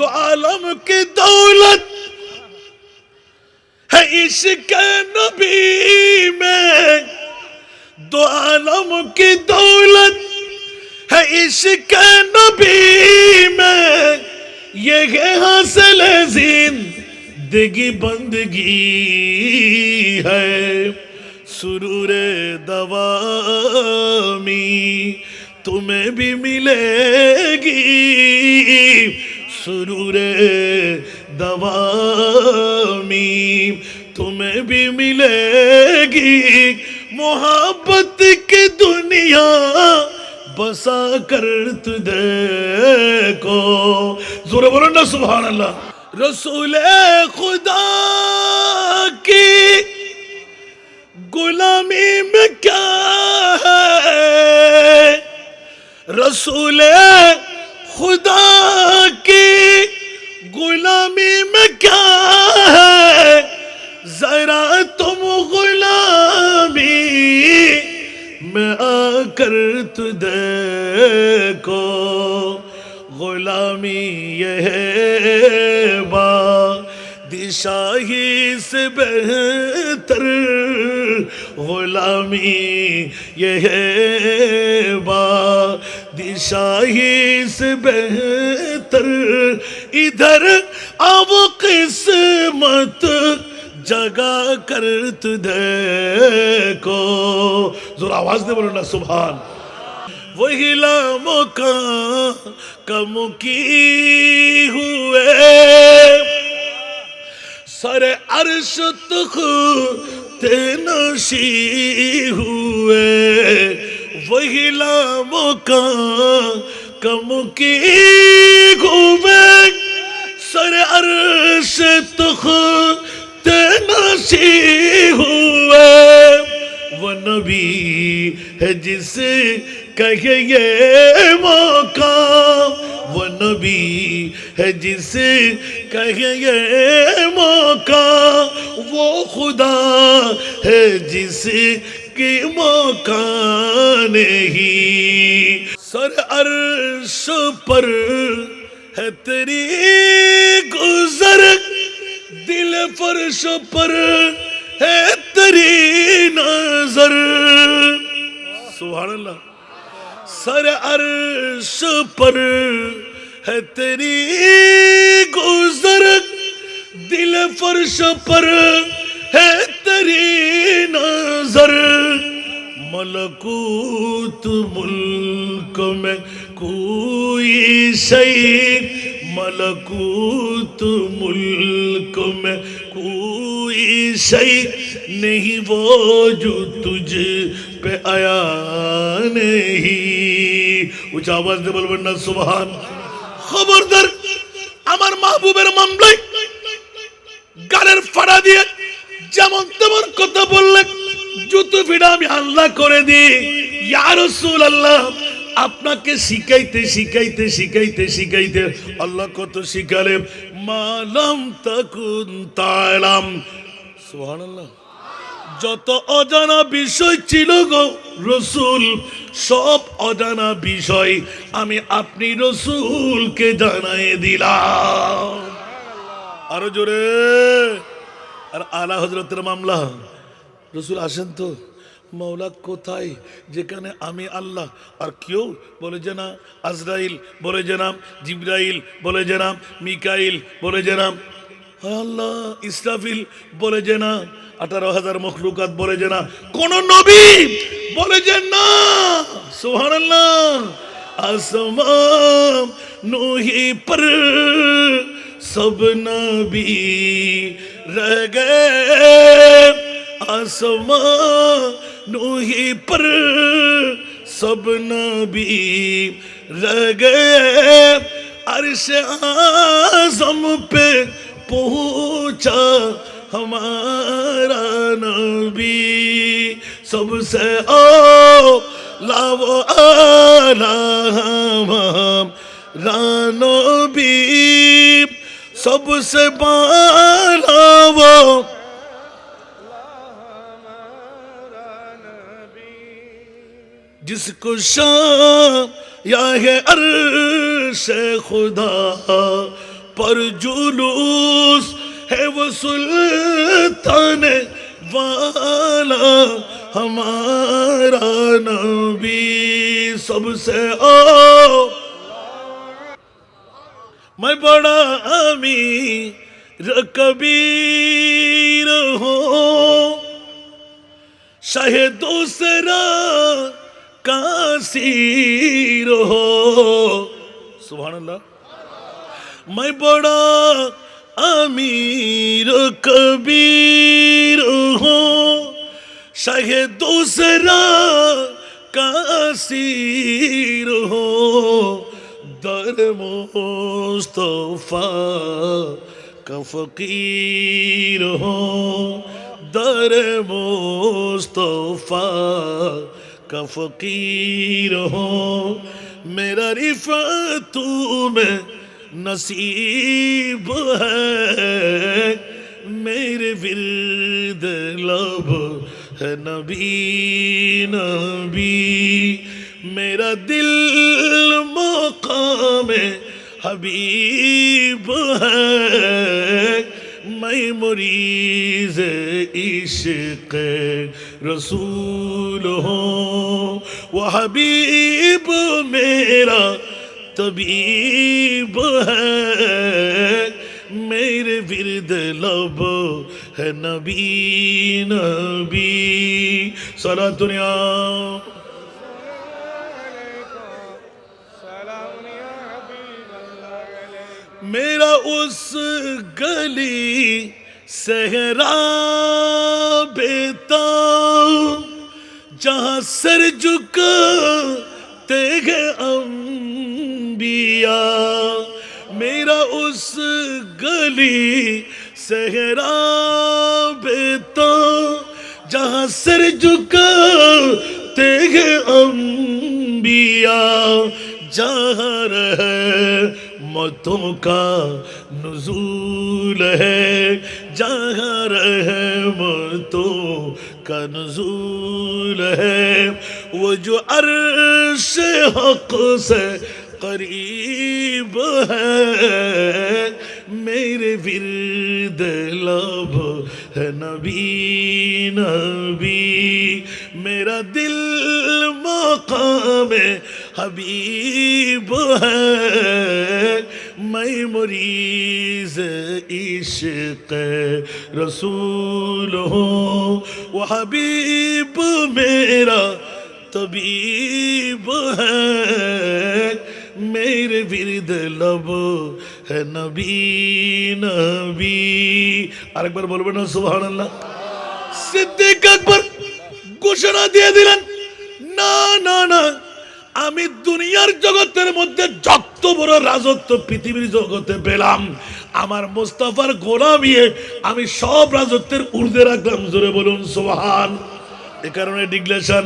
دو عالم کی دولت ہے اس کے نبی میں۔ دو عالم کی دولت ہے اس کے نبی میں۔ یہ ہے حاصل زندگی بندگی ہے۔ سرور دوامی تمہیں بھی ملے گی۔ سرور دوامی تمہیں بھی ملے گی محبت کی دنیا بسا کر کو زور بولو نا سبحان اللہ رسول خدا کی غلامی میں کیا ہے رسول خدا دیکھو، غلامی یہ با، دشاہی سے بہتر غلامی یہ با، دشاہی سے بہتر، ادھر اب قسمت बेहतर इधर अब किस्मत जगा कर तुझे को जोर आवाज दे बोलो ना सुभान वही लामों का कम की हुए सर अर्श तुख तेनशी हुए वही लामों का कम की हुए सर अर्श तुख مسیح ہوئے۔ وہ نبی ہے جس کہے یہ موقع۔ وہ نبی ہے جس کہے یہ موقع۔ وہ خدا ہے جس کی موقع نہیں۔ سر عرش پر ہے تیری گزر۔ दिल फर्श पर है तेरी नजर सुभान अल्लाह सर अर्श पर है तेरी गुजर दिल फर्श पर है तेरी नजर मलकूत मुल्क में कोई शई मलकूत मुल्क में कोई शई नहीं वो जो तुझ पे आया नहीं উঁচা আওয়াজ দিয়ে বলবেন না সুবহান খবরদার আমার মাহবুবের মামলায় গালের ফাড়া দিয়ে যেমন তেমন কথা বললেন জুতো ফিরা আমি আল্লাহ করে দিই ইয়া রাসূলুল্লাহ আপনাকে শিখাইতে শিখাইতে শিখাইতে শিখাইতে আল্লাহ কত শিখালে মালাম তাকুন তালাম। সুবহানাল্লাহ। যত অজানা বিষয় ছিল গো রসুল, সব অজানা বিষয় আমি আপনি রসুলকে জানাই দিলাম। আরও জোরে। আর আলা হজরতের মামলা। রসুল আসেন তো? মৌলা কোথায়? যেখানে আমি আল্লাহ। আর কেউ? বলে যে না আজরাইল? বলে জানাম নাম জিব্রাইল? বলে জানাম মিকাইল? বলে জানাম আল্লাহ। ইসরাফিল? বলে যে না আঠারো হাজার মখলুকাত? বলে জানা কোন নবী? বলে যে না সোহান আল্লাহ আসমাম নোহি পর সব নবী রহ গে আসমাম نوہی پر سب نبی رہ گئے۔ عرش آزم پہ پہنچا ہمارا نبی۔ سب سے او لاو آلہ ہمارا نبی۔ سب سے بالا وہ جس کو شام یا ہے عرش خدا، پر جلوس ہے وہ سلطان والا ہمارا نبی۔ سب سے آؤ میں بڑا امیر کبیر ہوں۔ شاہ دوسرا कासीर हो सुभान अल्लाह मैं बड़ा अमीर कबीर हूँ शाहे दूसरा कासीर हो दर मुस्तफा का फकीर हो दर मुस्तफा کا فقیر ہو میرا رفعت میں نصیب ہے میرے ورد لب ہے نبی نبی میرا دل مقام حبیب ہے ای مریض عشق رسول ہوں وہ حبیب میرا طبیب ہے میرے ورد لب ہے نبی نبی سارا دنیا میرا اس گلی صحرا بیتا جہاں سر جھکتے ہیں انبیاء۔ میرا اس گلی صحرا بیتا جہاں سر جھکتے ہیں انبیاء۔ جہاں رہے रहे मतों का नजूल है जहाँ रहे मतों का नजूल है वो जो अर्श हक से करीब है मेरे विरद लब है नबी नबी मेरा दिल मकाम حبیب ہے میں مریض عشق رسول ہوں وہ حبیب میرا طبیب ہے میرے ورد لب ہے نبی نبی আরেকবার বলবেন না সুবহানাল্লাহ সিদ্দিক আকবর ঘোষণা দিয়ে দিলেন আমি দুনিয়ার জগতের মধ্যে যত বড় রাজত্ব পৃথিবীর জগতে পেলাম, আমার মোস্তফার গোলামিয়ে আমি সব রাজত্বের ঊর্ধ্বে রাখলাম। জোরে বলুন সোহান এ কারণে ডিগ্লেশন